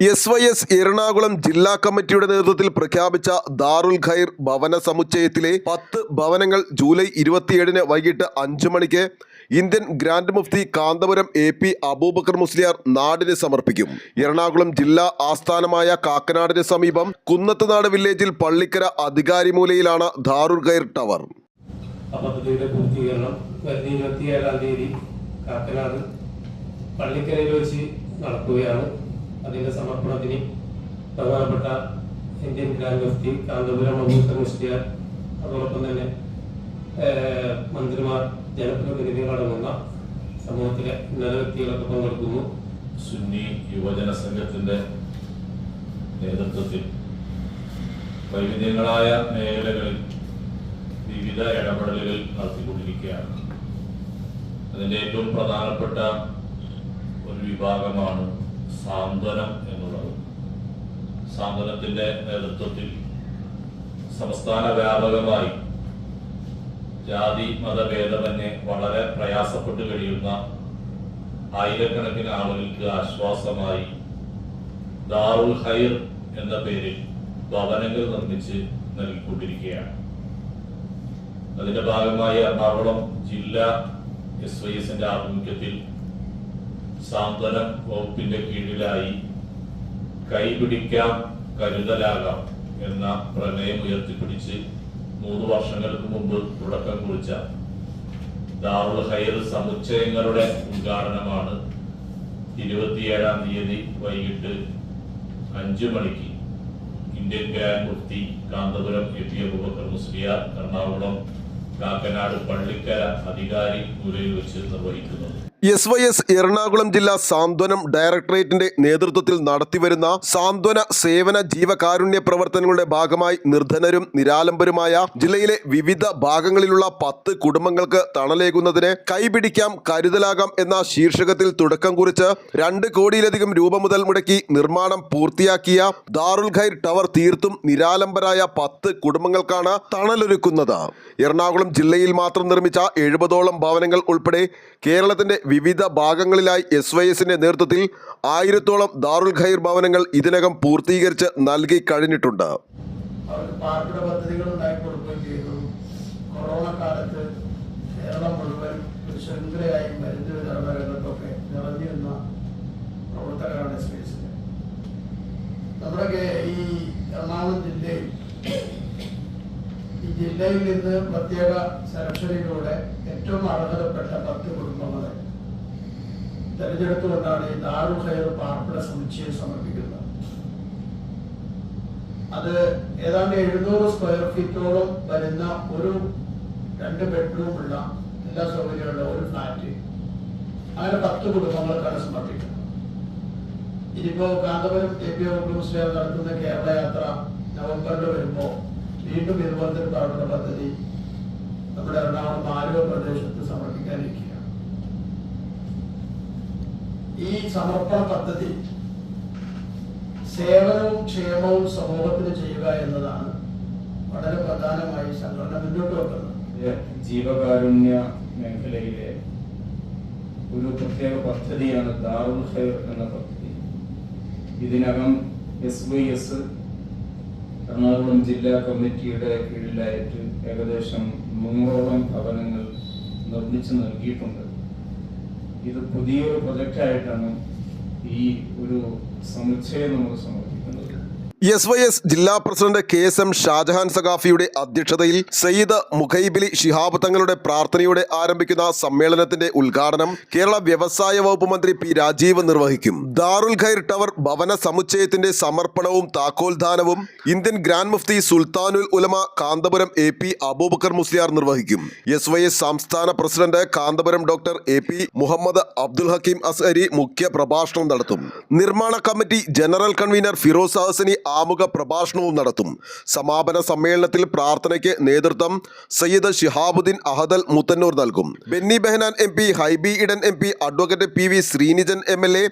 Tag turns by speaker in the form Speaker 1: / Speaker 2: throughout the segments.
Speaker 1: S Y S Ernakulam ജില്ലാ കമ്മിറ്റിയുടെ നേതൃത്വത്തിൽ പ്രഖ്യാപിച്ച ദാറുൽ ഖൈർ ഭവന സമുച്ചയത്തിലെ പത്ത് ഭവനങ്ങൾ ജൂലൈ ഇരുപത്തിയേഴിന് വൈകിട്ട് അഞ്ചു മണിക്ക് ഇന്ത്യൻ ഗ്രാൻഡ് മുഫ്തി കാന്തപുരം എ പി അബൂബക്കർ മുസ്ലിയാർ നാടിന് സമർപ്പിക്കും. എറണാകുളം ജില്ലാ ആസ്ഥാനമായ കാക്കനാടിന് സമീപം കുന്നത്തനാട് വില്ലേജിൽ പള്ളിക്കര അധികാരിമൂലയിലാണ് ദാറുൽ ഖൈർ ടവർ.
Speaker 2: തീയതി പള്ളിക്കരയിൽ വെച്ച് നടക്കുകയാണ്. അതിന്റെ സമർപ്പണത്തിന് ബഹുമാനപ്പെട്ട ഇന്ത്യൻ ഗ്രാൻഡ് മുഫ്തി കാന്തപുരം അബൂബക്കർ മുസ്ലിയാർ അതോടൊപ്പം തന്നെ മന്ത്രിമാർ ജനപ്രതിനിധികളടങ്ങുന്ന സമൂഹത്തിലെ ഉന്നത വ്യക്തികളൊക്കെ പങ്കെടുക്കുന്നു.
Speaker 3: സുന്നി യുവജന സംഘത്തിന്റെ നേതൃത്വത്തിൽ വൈവിധ്യങ്ങളായ മേഖലകളിൽ വിവിധ ഇടപെടലുകൾ നടത്തിക്കൊണ്ടിരിക്കുകയാണ്. അതിന്റെ ഏറ്റവും പ്രധാനപ്പെട്ട ഒരു വിഭാഗമാണ് സാന്ത്വനം എന്നുള്ളത്. സാന്ത്വനത്തിന്റെ നേതൃത്വത്തിൽ സംസ്ഥാന വ്യാപകമായി ജാതി മതഭേദമന്യേ വളരെ പ്രയാസപ്പെട്ട് കഴിയുന്ന ആയിരക്കണക്കിന് ആളുകൾക്ക് ആശ്വാസമായി ദാറുൽ ഹൈർ എന്ന പേരിൽ ഭവനങ്ങൾ നിർമ്മിച്ച് നൽകിക്കൊണ്ടിരിക്കുകയാണ്. അതിന്റെ ഭാഗമായി എറണാകുളം ജില്ലാ എസ് വൈ എസിന്റെ ആഭിമുഖ്യത്തിൽ സാന്ത്വനം വകുപ്പിന്റെ കീഴിലായി കൈപിടിക്കാം കരുതലാകാം എന്ന പ്രമേയം ഉയർത്തിപ്പിടിച്ച് മൂന്ന് വർഷങ്ങൾക്ക് മുമ്പ് തുടക്കം കുറിച്ച ദാറുൽ ഹൈർ സമുച്ചയങ്ങളുടെ ഉദ്ഘാടനമാണ് ഇരുപത്തിയേഴാം തീയതി വൈകിട്ട് അഞ്ചു മണിക്ക്. ഇന്ത്യൻ ഗ്രാൻഡ് മുഫ്തി കാന്തപുരം എ പി അബൂബക്കർ മുസ്ലിയാർ എറണാകുളം കാക്കനാട് പള്ളിക്കര അധികാരി മുരയിൽ വെച്ച് നിർവഹിക്കുന്നത്.
Speaker 1: എസ് വൈ എസ് എറണാകുളം ജില്ലാ സാന്ത്വനം ഡയറക്ടറേറ്റിന്റെ നേതൃത്വത്തിൽ നടത്തിവരുന്ന സാന്ത്വന സേവന ജീവകാരുണ്യ പ്രവർത്തനങ്ങളുടെ ഭാഗമായി നിർധനരും നിരാലംബരുമായ ജില്ലയിലെ വിവിധ ഭാഗങ്ങളിലുള്ള പത്ത് കുടുംബങ്ങൾക്ക് തണലേകുന്നതിന് കൈപിടിക്കാം കരുതലാകാം എന്ന ശീർഷകത്തിൽ തുടക്കം കുറിച്ച് രണ്ട് കോടിയിലധികം രൂപ മുതൽ മുടക്കി നിർമ്മാണം പൂർത്തിയാക്കിയ ദാറുൽ ഖൈർ ടവർ തീർത്തും നിരാലംബരായ പത്ത് കുടുംബങ്ങൾക്കാണ് തണലൊരുക്കുന്നത്. എറണാകുളം ജില്ലയിൽ മാത്രം നിർമ്മിച്ച എഴുപതോളം ഭവനങ്ങൾ ഉൾപ്പെടെ കേരളത്തിന്റെ വിവിധ ഭാഗങ്ങളിലായി എസ് വൈ എസിന്റെ നേതൃത്വത്തിൽ ആയിരത്തോളം ദാറുൽ ഖൈർ ഭവനങ്ങൾ ഇതിനകം പൂർത്തീകരിച്ച് നൽകി കഴിഞ്ഞിട്ടുണ്ട്.
Speaker 4: പദ്ധതികൾ നമ്മുടെ ഈ ജില്ലയിൽ ഈ ജില്ലയിൽ നിന്ന് പ്രത്യേക സെലക്ഷനിലൂടെ ഏറ്റവും അർഹതപ്പെട്ട പത്ത് കുടുംബങ്ങളെ തെരഞ്ഞെടുത്തുകൊണ്ടാണ് ഈ ദാറു ഹയർ പാർപ്പിട സമുച്ചയം സമർപ്പിക്കുന്നത്. അത് ഏതാണ്ട് എഴുന്നൂറ് സ്ക്വയർ ഫീറ്റോളം വരുന്ന ഒരു രണ്ട് ബെഡ്റൂം ഉള്ള എല്ലാ സൗകര്യമുള്ള ഒരു ഫ്ലാറ്റ് അങ്ങനെ പത്ത് കുടുംബങ്ങൾക്കാണ് സമർപ്പിക്കുന്നത്. ഇനിയിപ്പോ കാന്തപുരം എ പി മുസ്ലിം നടത്തുന്ന കേരള യാത്ര നവംബറിൽ വരുമ്പോൾ വീണ്ടും ഇതുപോലത്തെ പ്രവർത്തന പദ്ധതി നമ്മുടെ എറണാകുളം ആലുവ പ്രദേശത്ത് സമർപ്പിക്കാനിരിക്കുകയാണ്. ഈ സമർപ്പണ പദ്ധതി സേവനവും ക്ഷേമവും സമൂഹത്തിന് ചെയ്യുക എന്നതാണ് വളരെ പ്രധാനമായി സംഘടന മുന്നോട്ട് വെക്കുന്നത്.
Speaker 5: ജീവകാരുണ്യ മേഖലയിലെ ഒരു പ്രത്യേക പദ്ധതിയാണ് ദാറുൽ ഖൈർ എന്ന പദ്ധതി. ഇതിനകം എസ് വൈ എസ് എറണാകുളം ജില്ലാ കമ്മിറ്റിയുടെ കീഴിലായിട്ട് ഏകദേശം മുന്നൂറോളം ഭവനങ്ങൾ നിർമ്മിച്ചു നൽകിയിട്ടുണ്ട്. ഇത് പുതിയൊരു പ്രൊജക്റ്റായിട്ടാണ് ഈ ഒരു സമുച്ചയം നമുക്ക് സമർപ്പിക്കുന്നത്.
Speaker 1: എസ് വൈ എസ് ജില്ലാ president K S M Shajahan സഖാഫിയുടെ അധ്യക്ഷതയിൽ സയ്യിദ് മുഖൈബിലി ശിഹാബ് തങ്ങളുടെ പ്രാർത്ഥനയോടെ ആരംഭിക്കുന്ന സമ്മേളനത്തിന്റെ ഉദ്ഘാടനം കേരള വ്യവസായ വകുപ്പ് മന്ത്രി പി രാജീവ് നിർവഹിക്കും. ദാറുൽ ഖൈർ ടവർ ഭവന സമുച്ചയത്തിന്റെ സമർപ്പണവും താക്കോൽദാനവും ഇന്ത്യൻ ഗ്രാൻഡ് മുഫ്തി സുൽത്താനുൽ ഉലമ കാന്തപുരം എ പി അബൂബക്കർ മുസ്ലിയാർ നിർവഹിക്കും. എസ് വൈ എസ് സംസ്ഥാന president Kanthapuram doctor A P Muhammad Abdul Hakeem Azhari മുഖ്യ പ്രഭാഷണം നടത്തും. നിർമ്മാണ committee general convener Firoz Hasani ആമുഖ പ്രഭാഷണവും നടത്തും. സമാപന സമ്മേളനത്തിൽ പ്രാർത്ഥനയ്ക്ക് നേതൃത്വം സയ്യിദ് ഷിഹാബുദ്ദീൻ അഹദൽ മുത്തന്നൂർ നൽകും. Benny Behanan M P Hibi Eden M P advocate P V Sreenijin M L A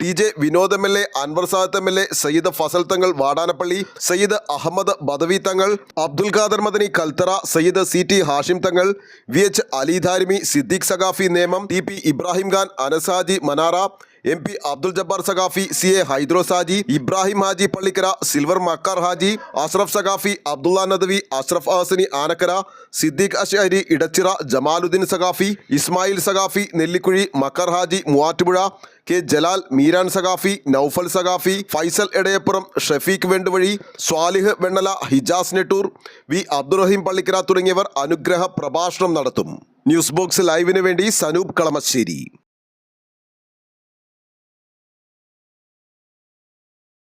Speaker 1: T J Vinod M L A Anwar Sadath M L A Sayyid Fazal Thangal Vadanappally Sayyid Ahmed Badavi Thangal Abdul Khader Madani Kaltara Sayyid C T Hashim Thangal V H Ali Darimi Siddique Saqafi Nemam T P Ibrahim Khan Anasaji Manara M P Abdul Jabbar Saqafi C A Haidros Haji Ibrahim Haji Pallikkara silver Makkar Haji Ashraf Saqafi Abdullah Nadvi Ashraf Asani Anakkara Siddique Azhari Edachira Jamaluddin Saqafi Ismail Saqafi Nellikuzhi Makkar Haji Muvattupuzha K Jalal Meeran Saqafi Naufal Saqafi Faisal Edayappuram Shafeeq Venduvazhi Swalih Vennala Hijas Nettoor V Abdurahim Pallikkara തുടങ്ങിയവർ അനുഗ്രഹ പ്രഭാഷണം നടത്തും. News box ലൈവിന് വേണ്ടി സനൂപ് കളമശ്ശേരി.